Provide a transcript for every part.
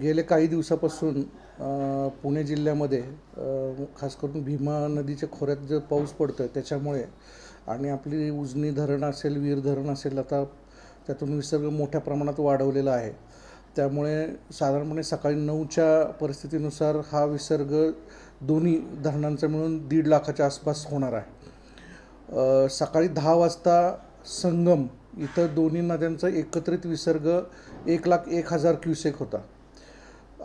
गेले काही दिवसापासून पुणे जिल्ह्यामध्ये खास करून भीमा नदीच्या खोऱ्यात जो पाऊस पडतो आहे त्याच्यामुळे आणि आपली उजनी धरण असेल वीर धरण असेल आता त्यातून विसर्ग मोठ्या प्रमाणात वाढवलेला आहे. त्यामुळे साधारणपणे सकाळी नऊच्या परिस्थितीनुसार हा विसर्ग दोन्ही धरणांचा मिळून दीड लाखाच्या आसपास होणार आहे. सकाळी दहा वाजता संगम इथं दोन्ही नद्यांचा एकत्रित विसर्ग एक लाख एक हजार क्युसेक होता.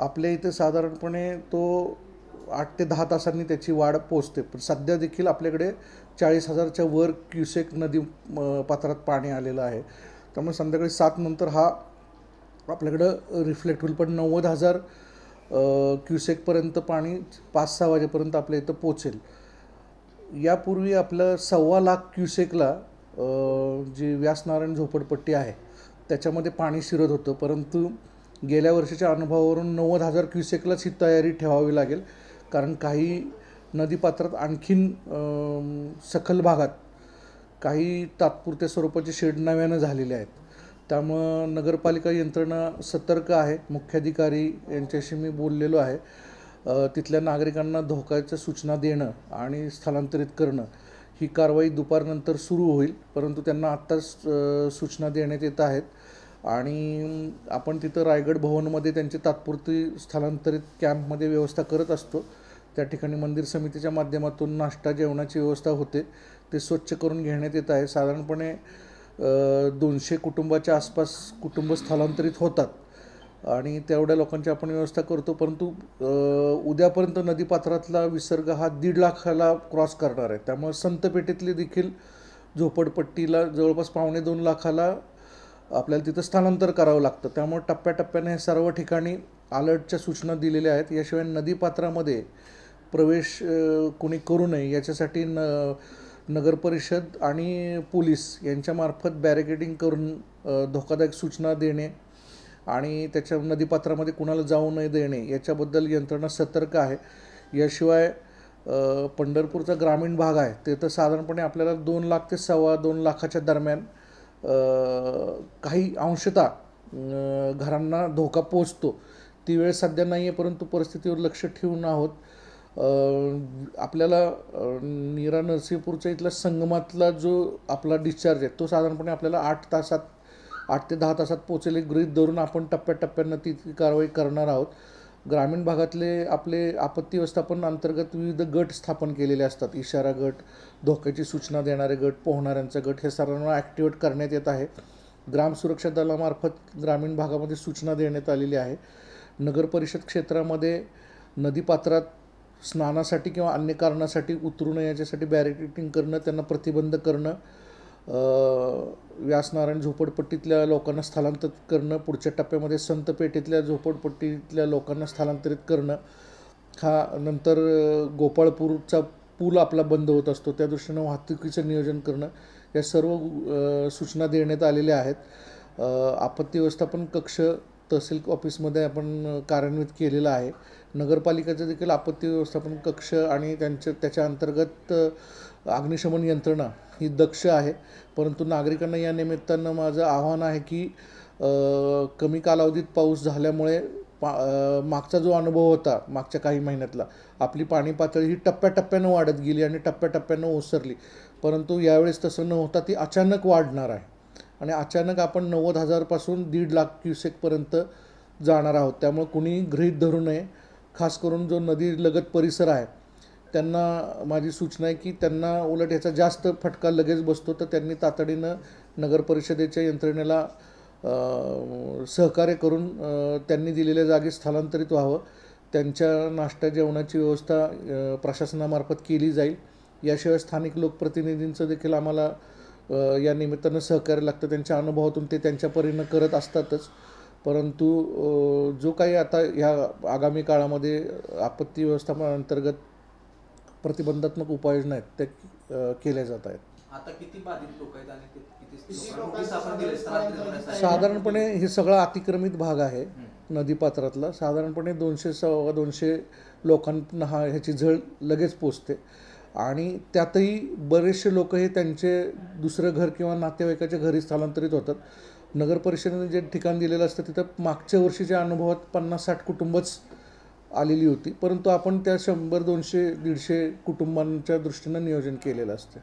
आपल्या इथे साधारणपणे तो आठ ते दहा तासांनी त्याची वाढ पोचते पण सध्या देखील आपल्याकडे चाळीस हजारच्या वर क्युसेक नदी पात्रात पाणी आलेलं आहे. त्यामुळे संध्याकाळी सात नंतर हा आपल्याकडं रिफ्लेक्ट होईल. पण नव्वद हजार क्युसेकपर्यंत पाणी पाच सहा वाजेपर्यंत आपल्या इथं पोचेल यापूर्वी आपलं सव्वा लाख क्युसेकला जी व्यासनारायण झोपडपट्टी आहे त्याच्यामध्ये पाणी शिरत होतं. परंतु गेल्या वर्षीच्या अनुभवावरून नव्वद हजार क्युसेकलाच ही तयारी ठेवावी लागेल. कारण काही नदीपात्रात आणखीन सखल भागात काही तात्पुरत्या स्वरूपाचे शेड नव्यानं झालेले आहेत. त्यामुळं नगरपालिका यंत्रणा सतर्क आहे. मुख्याधिकारी यांच्याशी मी बोललेलो आहे. तिथल्या नागरिकांना धोक्याच्या सूचना देणं आणि स्थलांतरित करणं ही कारवाई दुपारनंतर सुरू होईल. परंतु त्यांना आत्ताच सूचना देण्यात येत आहेत. आणि आपण तिथं रायगड भवनमध्ये त्यांची तात्पुरती स्थलांतरित कॅम्पमध्ये व्यवस्था करत असतो. त्या ठिकाणी मंदिर समितीच्या माध्यमातून नाश्ता जेवणाची व्यवस्था होते. ते स्वच्छ करून घेण्यात येत आहे. साधारणपणे दोनशे कुटुंबाच्या आसपास कुटुंब स्थलांतरित होतात. आणि तेवढ्या लोकांची आपण व्यवस्था करतो परंतु उद्यापर्यंत नदीपात्रातला विसर्ग हा दीड लाखाला क्रॉस करणार आहे. त्यामुळे संतपेठेतली देखील झोपडपट्टीला जवळपास पावणे दोन लाखाला आपल्याला तिथं स्थानांतर करावं लागतं. त्यामुळे टप्प्याटप्प्याने हे सर्व ठिकाणी अलर्टच्या सूचना दिलेल्या आहेत. याशिवाय नदीपात्रामध्ये प्रवेश कुणी कोणी करू नये याच्यासाठी न नगरपरिषद आणि पोलीस यांच्यामार्फत बॅरिकेडिंग करून धोकादायक सूचना देणे आणि त्याच्या नदीपात्रामध्ये कुणाला जाऊ नये देणे याच्याबद्दल यंत्रणा सतर्क आहे. याशिवाय पंढरपूरचा ग्रामीण भाग आहे. ते तर साधारणपणे आपल्याला दोन लाख ते सव्वा दोन लाखाच्या दरम्यान काही अंशतः घरांना धोका पोचतो ती वेळ सध्या नाही आहे परंतु परिस्थितीवर लक्ष ठेवून आहोत. आपल्याला नीरा नरसिंहपूरच्या इथल्या संगमातला जो आपला डिस्चार्ज आहे तो साधारणपणे आपल्याला आठ तासात आठ ते दहा तासात पोचेल एक गृहीत धरून आपण टप्प्याटप्प्यानं ती कारवाई करणार आहोत. ग्रामीण भागातले आपले आपत्ती व्यवस्थापन अंतर्गत विविध गट स्थापन केलेले असतात. इशारा गट धोक्याची सूचना देणारे गट पोहणाऱ्यांचा गट हे सर्वांना ॲक्टिवेट करण्यात येत आहे. ग्राम सुरक्षा दलामार्फत ग्रामीण भागामध्ये सूचना देण्यात आलेली आहे. नगर परिषद क्षेत्रामध्ये नदीपात्रात स्नानासाठी किंवा अन्य कारणासाठी उतरू नये याच्यासाठी बॅरिकेटिंग करणं त्यांना प्रतिबंध करणं व्यासनारायण झोपडपट्टीतल्या लोकांना स्थलांतरित करणं पुढच्या टप्प्यामध्ये संतपेठेतल्या झोपडपट्टीतल्या लोकांना स्थलांतरित करणं हा नंतर गोपाळपूरचा पूल आपला बंद होत असतो. त्या दृष्टीनं वाहतुकीचं नियोजन करणं या सर्व सूचना देण्यात आलेल्या आहेत. आपत्ती व्यवस्थापन कक्ष तहसील ऑफिसमध्ये आपण कार्यान्वित केलेलं आहे. नगरपालिकेचं देखील आपत्ती व्यवस्थापन कक्ष आणि त्यांच्या त्याच्या अंतर्गत अग्निशमन यंत्रणा ही दक्ष आहे. परंतु नागरिकांना या निमित्तानं माझं आव्हान आहे की कमी कालावधीत पाऊस झाल्यामुळे पा मागचा जो अनुभव होता मागच्या काही महिन्यातला आपली पाणी पातळी ही टप्प्याटप्प्यानं वाढत गेली आणि टप्प्याटप्प्यानं ओसरली. परंतु यावेळेस तसं न होता ती अचानक वाढणार आहे. आणि अचानक आपण नव्वद हजारपासून दीड लाख क्युसेकपर्यंत जाणार आहोत. त्यामुळे कुणी गृहीत धरू नये. खास करून जो नदी लगत परिसर आहे त्यांना माझी सूचना आहे की त्यांना उलट याचा जास्त फटका लगेच बसतो. तर त्यांनी तातडीनं नगरपरिषदेच्या यंत्रणेला सहकार्य करून त्यांनी दिलेल्या जागी स्थलांतरित व्हावं. त्यांच्या नाश्ता जेवणाची व्यवस्था प्रशासनामार्फत केली जाईल. याशिवाय स्थानिक लोकप्रतिनिधींचं देखील आम्हाला या निमित्तानं सहकार्य लागतं. त्यांच्या अनुभवातून ते त्यांच्या परीनं करत असतातच. परंतु जो काही आता ह्या आगामी काळामध्ये आपत्ती व्यवस्थापनाअंतर्गत प्रतिबंधात्मक उपाययोजना आहेत त्या केल्या जात आहेत. आता किती बाधित लोक आहेत आणि ते- किती लोकांना नोटीस आपण दिले स्थलांतरित होण्यासाठी? साधारणपणे हे सगळा अतिक्रमित भाग आहे नदीपात्रातला साधारणपणे दोनशे सव्वा दोनशे लोकांना हा ह्याची झळ लगेच पोचते. आणि त्यातही बरेचसे लोक हे त्यांचे दुसरं घर किंवा नातेवाईकाच्या घरी स्थलांतरित होतात. नगर परिषदेने जे ठिकाण दिलेलं असतं तिथं मागच्या वर्षीच्या अनुभवात पन्नास साठ कुटुंबच आलेली होती. परंतु आपण त्या शंभर दोनशे दीडशे कुटुंबांच्या दृष्टीनं नियोजन केलेलं असतं.